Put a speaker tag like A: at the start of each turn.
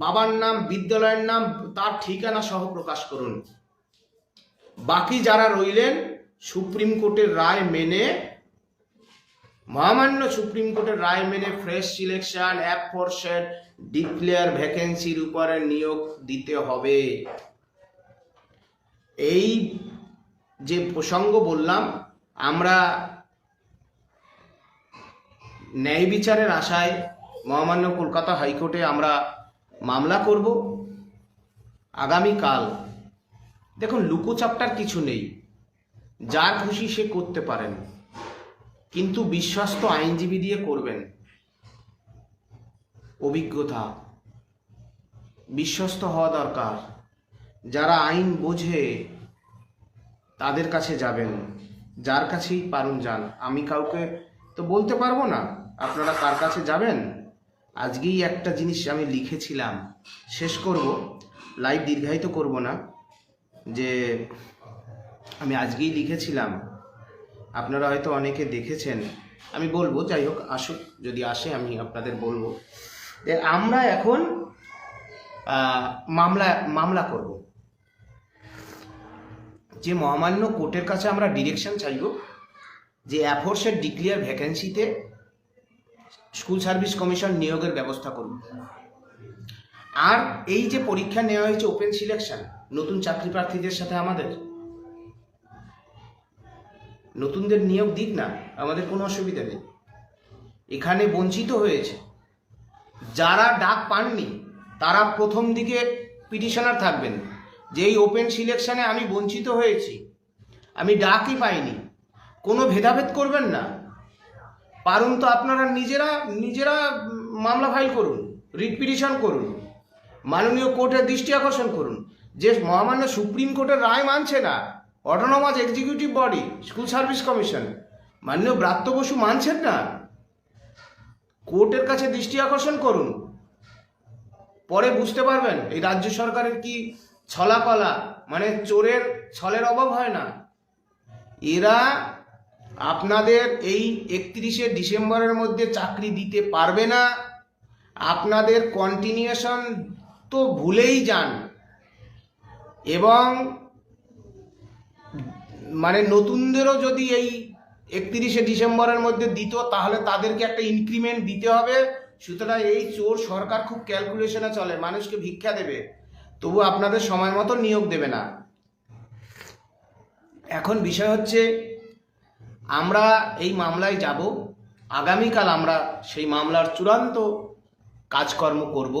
A: বাবার নাম, বিদ্যালয়ের নাম, তার ঠিকানা সহ প্রকাশ করুন। বাকি যারা রইলেন, সুপ্রিম কোর্টের রায় মেনে, মহামান্য সুপ্রিম কোর্টের রায় মেনে fresh selection app for set declare ভ্যাকেন্সির উপরে নিয়োগ দিতে হবে। এই যে প্রসঙ্গ বললাম, আমরা ন্যায় বিচারের আশায় মহামান্য কলকাতা হাইকোর্টে আমরা মামলা করব আগামীকাল। দেখুন, লুকোচাপটার কিছু নেই। যার খুশি সে করতে পারেন। কিন্তু বিশ্বস্ত আইনজীবী দিয়ে করবেন। অভিজ্ঞতা। বিশ্বস্ত হওয়া দরকার। যারা আইন বোঝে, তাদের কাছে যাবেন। যার কাছেই পারুন যান। আমি কাউকে তো বলতে পারব না। আপনারা কার কাছে যাবেন? আজকেই একটা জিনিস আমি লিখেছিলাম। শেষ করব লাইভ দীর্ঘায়িত করব না, যে আমি আজকেই লিখেছিলাম। আপনারা হয়তো অনেকে দেখেছেন, আমি বলব, যাই হোক, আসুক, যদি আসে আমি আপনাদের বলব। আমরা এখন মামলা মামলা করব। যে মহামান্য কোর্টের কাছে আমরা ডিরেকশন চাইব, যে অ্যাফোর্সের ডিক্লিয়ার ভ্যাকেন্সিতে স্কুল সার্ভিস কমিশন নিয়োগের ব্যবস্থা করুন। আর এই যে পরীক্ষা নেওয়া হয়েছে ওপেন সিলেকশন নতুন চাকরি প্রার্থীদের সাথে আমাদের, নতুনদের নিয়োগ দিক না, আমাদের কোনো অসুবিধা নেই। এখানে বঞ্চিত হয়েছে, যারা ডাক পাননি, তারা প্রথম দিকে পিটিশনার থাকবেন। যে এই ওপেন সিলেকশনে আমি বঞ্চিত হয়েছি, আমি ডাকই পাইনি, কোনো ভেদাভেদ করবেন না। পারুন তো আপনারা নিজেরা নিজেরা মামলা ফাইল করুন রিট পিটিশন করুন, মাননীয় কোর্টের দৃষ্টি আকর্ষণ করুন। যে মহামান্য সুপ্রিম কোর্টের রায় মানছে না autonomous executive body school service commission মাননীয় ব্রাত্য বসু মানছেন না? কোর্টের কাছে দৃষ্টি আকর্ষণ করুন। পরে বুঝতে পারবেন, এই রাজ্য সরকারের কি ছলা কলা মানে চোরের, ছলের অভাব হয় না। এরা আপনাদের এই একত্রিশে ডিসেম্বরের মধ্যে চাকরি দিতে পারবে না। আপনাদের কন্টিনিউশন তো ভুলেই যান। এবং মানে নতুনদেরও যদি এই একত্রিশে ডিসেম্বরের মধ্যে দিত, তাহলে তাদেরকে একটা ইনক্রিমেন্ট দিতে হবে। সুতরাং এই চোর সরকার খুব ক্যালকুলেশনে চলে, মানুষকে ভিক্ষা দেবে। তবু আপনাদের সময় মতো নিয়োগ দেবে না। এখন বিষয় হচ্ছে আমরা এই মামলায় যাব। আগামীকাল আমরা সেই মামলার চূড়ান্ত কাজকর্ম করব।